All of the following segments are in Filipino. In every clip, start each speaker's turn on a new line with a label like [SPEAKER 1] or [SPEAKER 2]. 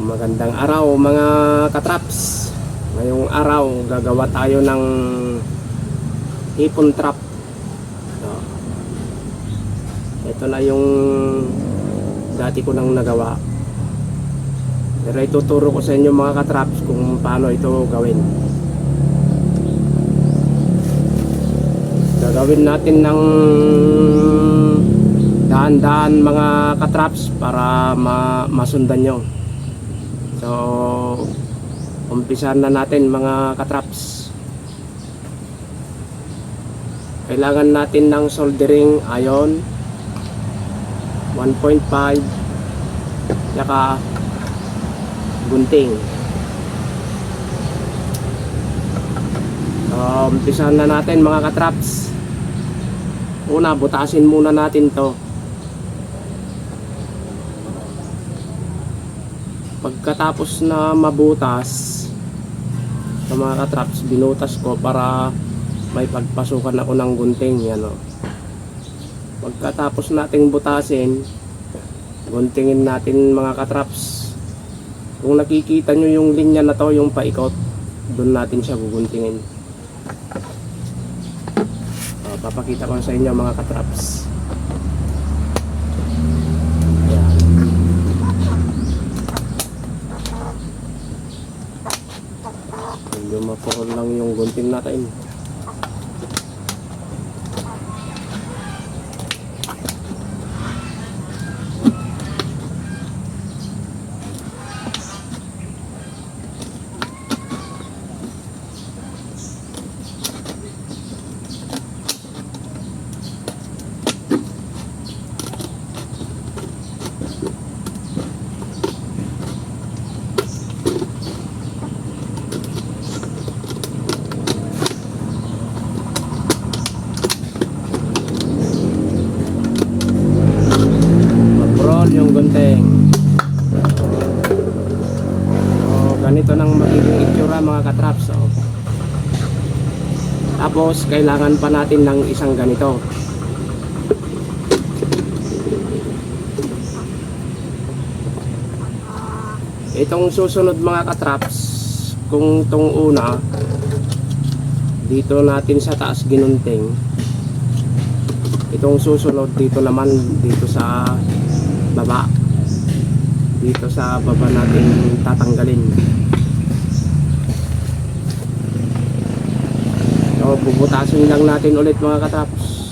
[SPEAKER 1] magandang araw mga katraps. Ngayong araw gagawa tayo ng hipon trap. So, ito na yung dati ko nang nagawa. Pero ituturo ko sa inyo mga katraps kung paano ito gawin. Gagawin natin ng daan-daan mga katraps para ma masundan nyo. So, umpisan na natin mga katraps. Kailangan natin ng soldering iron 1.5 saka gunting. So, umpisan na natin mga katraps. Una, butasin muna natin to. Pagkatapos na mabutas sa mga katraps binutas ko para may pagpasukan ako ng gunting yan o pagkatapos nating butasin guntingin natin mga katraps. Kung nakikita nyo yung linya na to yung paikot doon natin siya guguntingin. O, papakita ko sa inyo mga katraps Medyo mapurol lang yung gunting natin. Gunting. So, ganito nang magiging itsura mga katraps. So. Tapos, kailangan pa natin ng isang ganito. Itong susunod mga katraps, kung itong una, dito natin sa taas ginunting, itong susunod dito naman dito sa baba dito sa baba natin tatanggalin. So bubutasin lang natin ulit mga katraps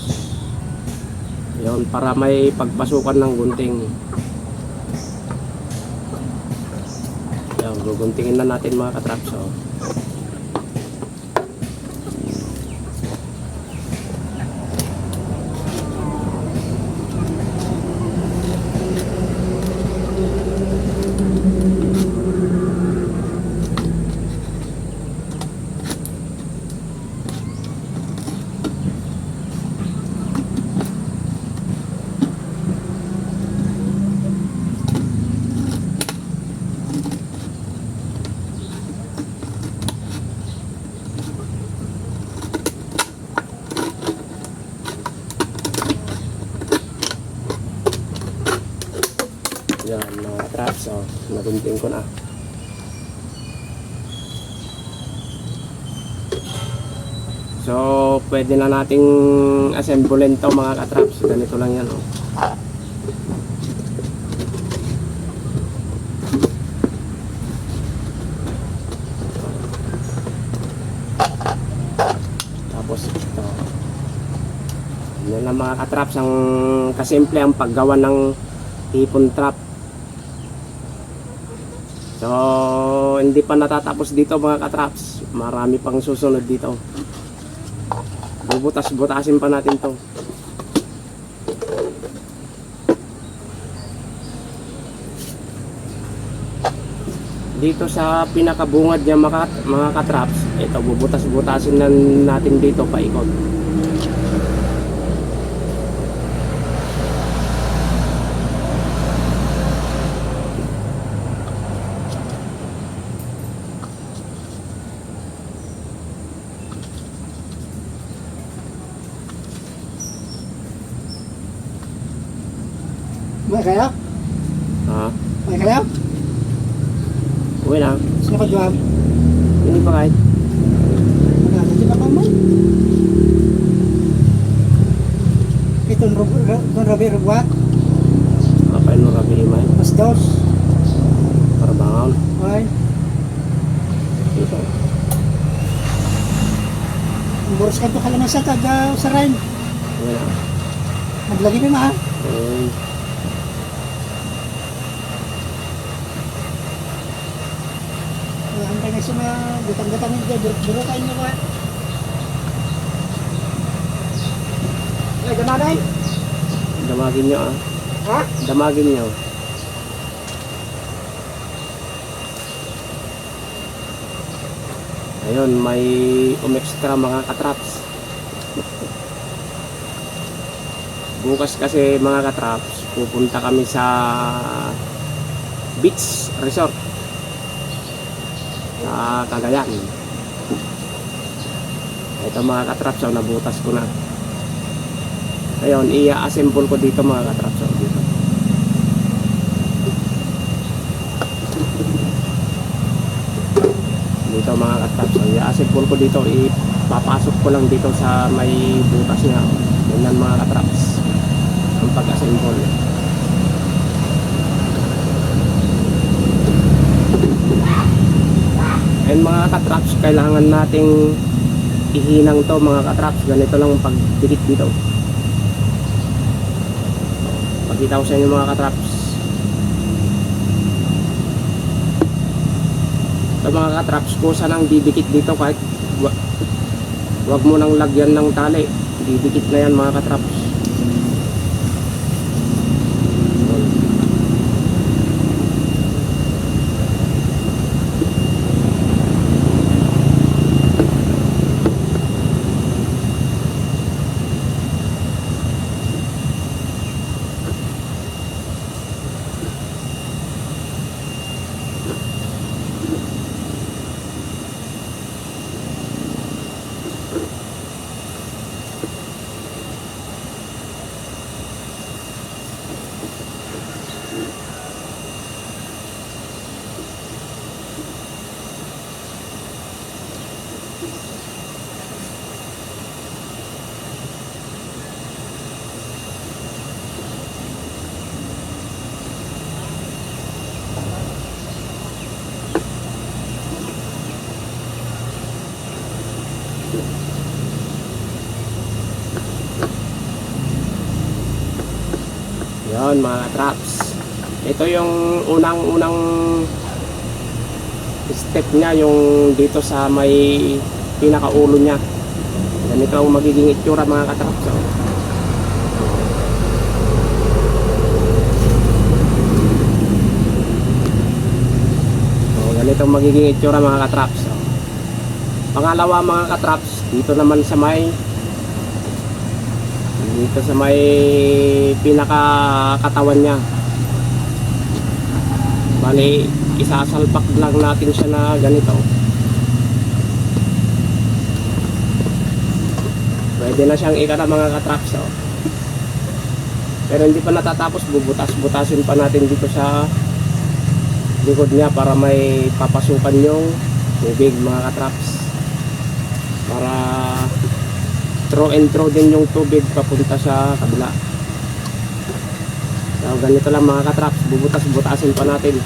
[SPEAKER 1] yun para may pagpasukan ng gunting. Yun guguntingin na natin mga katraps oh. Yan, traps. So, nagunting ko na. So, pwede na nating assemblein to mga katraps. Ganito lang yan. Oh. Tapos ito. Yan lang mga katraps. Ang kasimple ang paggawa ng hipon trap. So, hindi pa natatapos dito mga katraps. Marami pang susunod dito. Bubutas-butasin pa natin to. Dito sa pinakabungad niya mga, mga katraps, ito bubutas-butasin na natin dito paikot.
[SPEAKER 2] May kaya?
[SPEAKER 1] Ha?
[SPEAKER 2] May kaya?
[SPEAKER 1] Uwi na.
[SPEAKER 2] Sino ka jwag?
[SPEAKER 1] Hindi pa kahit.
[SPEAKER 2] Wala na pa mo. Ito ang rabi ragwat.
[SPEAKER 1] Kapay mo rabili man.
[SPEAKER 2] Mas dos.
[SPEAKER 1] Para bangon.
[SPEAKER 2] Ay.
[SPEAKER 1] Ito.
[SPEAKER 2] Boros ka to kalamasa taga sa Rhine.
[SPEAKER 1] Na.
[SPEAKER 2] Naglagi na na.
[SPEAKER 1] Uy.
[SPEAKER 2] Ang tayo sa mga gutang-gutang nito. Duro kayo nyo ba? Ay, gamanay.
[SPEAKER 1] Damagin nyo ah.
[SPEAKER 2] Ha?
[SPEAKER 1] Damagin nyo. Ayun, may umextra mga katraps. Bukas kasi mga katraps, pupunta kami sa beach resort sa Cagayan. Ito mga katraps, oh, nabutas ko na. Ayun, i-assemble ko dito mga katraps. oh, Dito. Dito mga katraps. oh, I-assemble ko dito. Ipapasok ko lang dito sa may butas niya. Yan mga katraps. Ang pag-assemble. And mga katraps, kailangan nating ihinang to mga katraps. Ganito lang ang pagdikit dito. Pakita ko sa inyo mga katraps. Sa mga katraps ko, sanang didikit dito kahit wa, wag mo nang lagyan ng tali. Didikit na yan mga katraps. Yan mga traps. Ito yung unang-unang step niya yung dito sa may pinakaulo niya. Ganito ang magiging itsura mga katraps. oh. Oh, ganito ang magiging itsura mga katraps. oh. Pangalawa mga katraps, dito naman sa may dito sa may pinaka katawan niya. Bali isasalpak lang natin siya na ganito. Pwede na siyang ikata mga katraps oh. pero hindi pa natatapos bubutas butasin pa natin dito sa likod niya para may papasukan yung tubig mga katraps. Para throw and throw din yung tubig papunta sa kabila. So, ganito lang mga katraps, bubutas-butasin pa natin.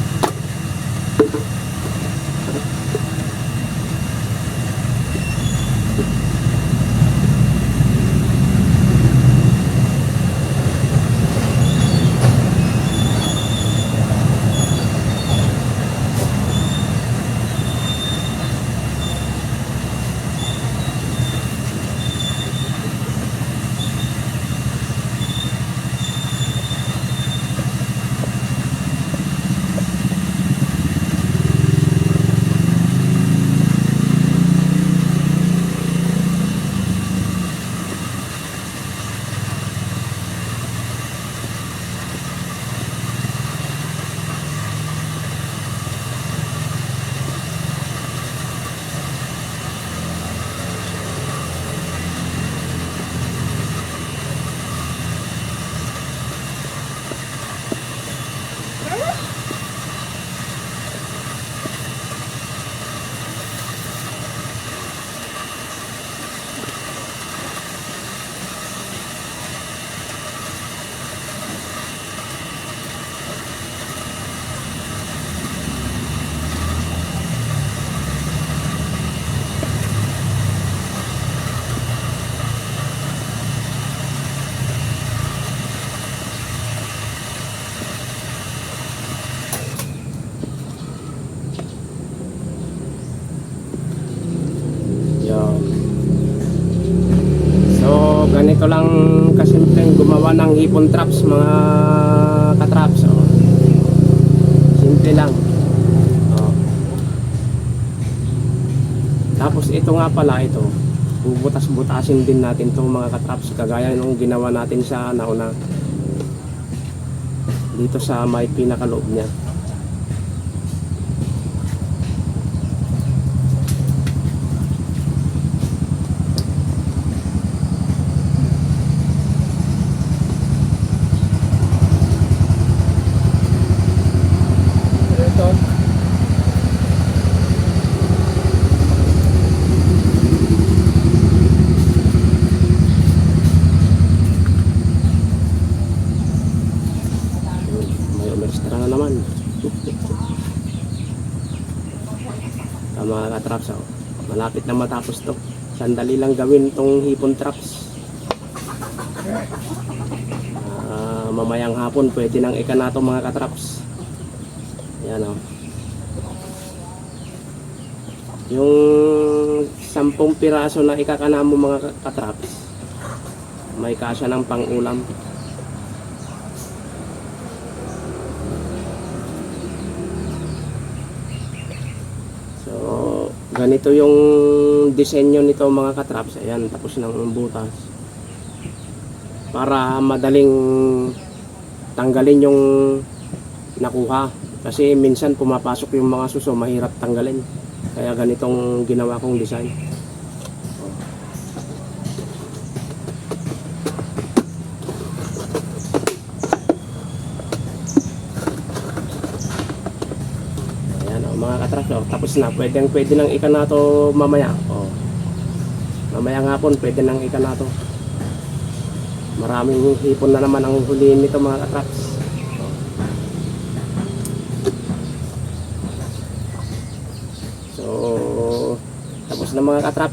[SPEAKER 1] Hipon traps mga katraps. Oh. Simple lang. Oh. Tapos ito nga pala ito. Bubutas-butasin din natin to mga katraps kagaya nung ginawa natin sa nauna dito sa may pinakaloob niya.
[SPEAKER 2] Ito.
[SPEAKER 1] Yun, May umextra na naman. Ang mga katraps, oh. Malapit na matapos to. Sandali lang gawin tong hipon traps. Ah, mamayang hapon, pwede nang ika na mga katraps. Yan oh. Yung sampung piraso na ikakana mo mga ka- katraps, may kasya ng pang-ulam. So, ganito yung disenyo nito mga katraps. Ayan, tapos ng butas. Para madaling tanggalin yung nakuha. Kasi minsan pumapasok yung mga suso, mahirap tanggalin. Kaya ganitong ginawa kong design. Ayan o, mga katras o. Tapos na, pwede, pwede nang ika na to mamaya. O. Mamaya nga po, pwede nang ika na to. Maraming hipon na naman ang huliin nito mga katraps. So, tapos na mga katraps.